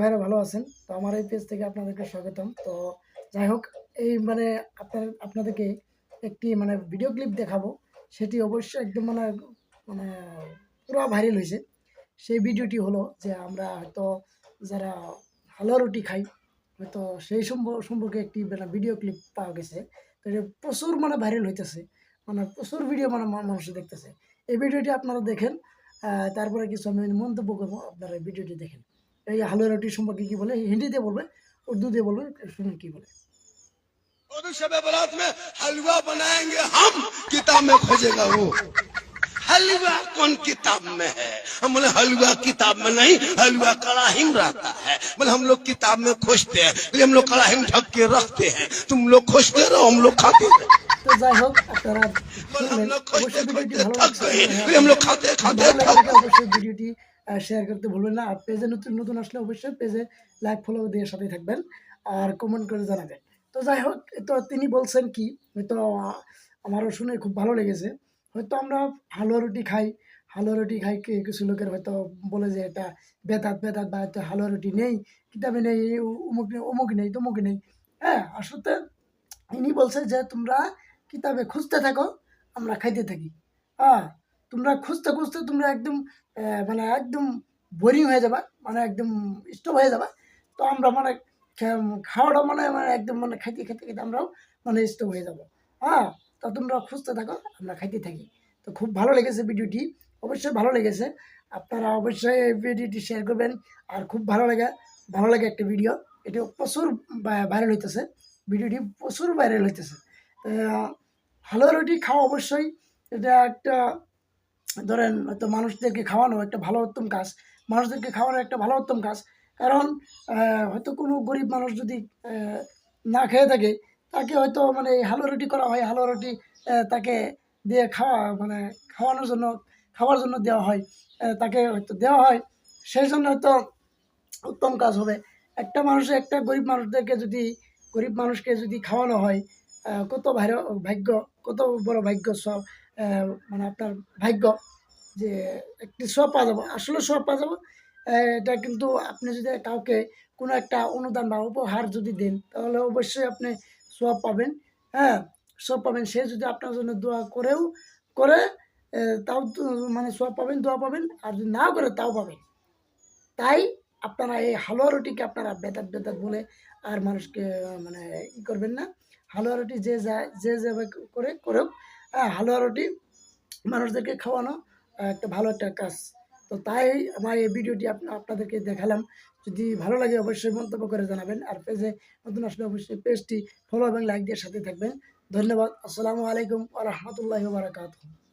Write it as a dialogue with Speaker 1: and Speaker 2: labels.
Speaker 1: ভাইরা ভালো আছেন। তো আমার এই পেজ থেকে আপনাদেরকে স্বাগতম। তো যাই হোক, এই মানে আপনার, আপনাদেরকে একটি মানে ভিডিও ক্লিপ দেখাবো। সেটি অবশ্যই একদম মানে মানে পুরো ভাইরাল হয়েছে। সেই ভিডিওটি হলো যে আমরা হয়তো যারা হালুয়া রুটি খাই, হয়তো সেই সম্পর্কে একটি মানে ভিডিও ক্লিপ পাওয়া গেছে। তো প্রচুর মানে ভাইরাল হইতেছে। মানে প্রচুর ভিডিও মানে মানুষ দেখতেছে। এই ভিডিওটি আপনারা দেখেন তারপরে কিছু আমি মন্তব্য করব, আপনারা ভিডিওটি দেখেন। এই হালুয়া রুটি সম্পর্কে কি বলে হিন্দিতে বলবে উর্দু দিয়ে বলবে শুনুন কি বলে
Speaker 2: और शब बारात में हलवा बनाएंगे हम किताब में खोजेगा वो हलवा कौन किताब में है हम बोले हलवा किताब में नहीं हलवा कड़ाही में रहता है बोले हम लोग किताब में खोजते हैं बोले हम लोग कड़ाही में ढक के रखते हैं तुम लोग खोजते रहो हम लोग खाते रहो
Speaker 1: তো যাই হোক আপনারা
Speaker 2: बोले हम
Speaker 1: শুনলেন
Speaker 2: लोग खोजते
Speaker 1: অবশ্যই ভিডিওটি
Speaker 2: खोजते
Speaker 1: ভালো
Speaker 2: थक
Speaker 1: লাগছে
Speaker 2: गए बोले हम लोग खाते खाते
Speaker 1: শেয়ার করতে ভুলবেন না। আর পেজে নতুন নতুন আসলে অবশ্যই পেজে লাইক ফলো দিয়ে সাথে থাকবেন আর কমেন্ট করে জানাবেন। তো যাই হোক, তো তিনি বলছেন কি, হয়তো আমারও শুনে খুব ভালো লেগেছে। হয়তো আমরা হালুয়া রুটি খাই, হালুয়া রুটি খাই কিছু লোকের হয়তো বলে যে এটা বেদাত বেদাত বা হয়তো হালুয়া রুটি নেই, কিতাবে নেই, উমুক নেই অমুক নেই, তমুক নেই। হ্যাঁ আসলে ইনি বলছে যে তোমরা কিতাবে খুঁজতে থাকো, আমরা খাইতে থাকি। হ্যাঁ তোমরা খুঁজতে খুঁজতে তোমরা একদম মানে একদম বোরিং হয়ে যাবা মানে একদম স্টপ হয়ে যাবা। তো আমরা মানে খাওয়াটা মানে মানে একদম মানে খাইতে খেতে খেতে আমরাও মানে স্টপ হয়ে যাব। হ্যাঁ তো তোমরা খুঁজতে থাকো, আমরা খাইতে থাকি। তো খুব ভালো লেগেছে ভিডিওটি, অবশ্যই ভালো লেগেছে। আপনারা অবশ্যই এই ভিডিওটি শেয়ার করবেন, আর খুব ভালো লাগে ভালো লাগে একটা ভিডিও এটি প্রচুর ভাইরাল হইতেছে। ভিডিওটি প্রচুর ভাইরাল হইতেছে। হালুয়া রুটি খাওয়া অবশ্যই, এটা একটা ধরেন হয়তো মানুষদেরকে খাওয়ানো একটা ভালো উত্তম কাজ, মানুষদেরকে খাওয়ানো একটা ভালো উত্তম কাজ। কারণ হয়তো কোনো গরিব মানুষ যদি না খেয়ে থাকে, তাকে হয়তো মানে হালুয়া রুটি করা হয়, হালুয়া রুটি তাকে দিয়ে খাওয়া মানে খাওয়ানোর জন্য, খাওয়ার জন্য দেওয়া হয় তাকে হয়তো দেওয়া হয়। সেই জন্য হয়তো উত্তম কাজ হবে। একটা মানুষে, একটা গরিব মানুষদেরকে যদি, গরিব মানুষকে যদি খাওয়ানো হয় কত ভাই ভাগ্য, কত বড় ভাগ্য সব। মানে আপনার ভাগ্য যে একটি সব পাওয়া যাব, আসলে সব পাওয়া যাব। এটা কিন্তু আপনি যদি কাউকে কোনো একটা অনুদান বা উপহার যদি দেন, তাহলে অবশ্যই আপনি সব পাবেন। হ্যাঁ সব পাবেন। সে যদি আপনার জন্য দোয়া করেও করে তাও মানে সব পাবেন, দোয়া পাবেন। আর যদি নাও করে, তাও পাবেন। তাই আপনারা এই হালুয়া রুটিকে আপনারা বেদাত বেতার বলে আর মানুষকে মানে ই করবেন না। হালুয়া রুটি যে যা, যে যেভাবে করে করেও হ্যাঁ হালুয়া রুটি মানুষদেরকে খাওয়ানো একটা ভালো একটা কাজ। তো তাই আমার এই ভিডিওটি আপনা- আপনাদেরকে দেখালাম। যদি ভালো লাগে অবশ্যই মন্তব্য করে জানাবেন। আর পেজে নতুন আসলে অবশ্যই পেজটি ফলো এবং লাইক দিয়ে সাথে থাকবেন। ধন্যবাদ। আসসালামু আলাইকুম আ রহমতুল্লাহ বারাকাতুহ।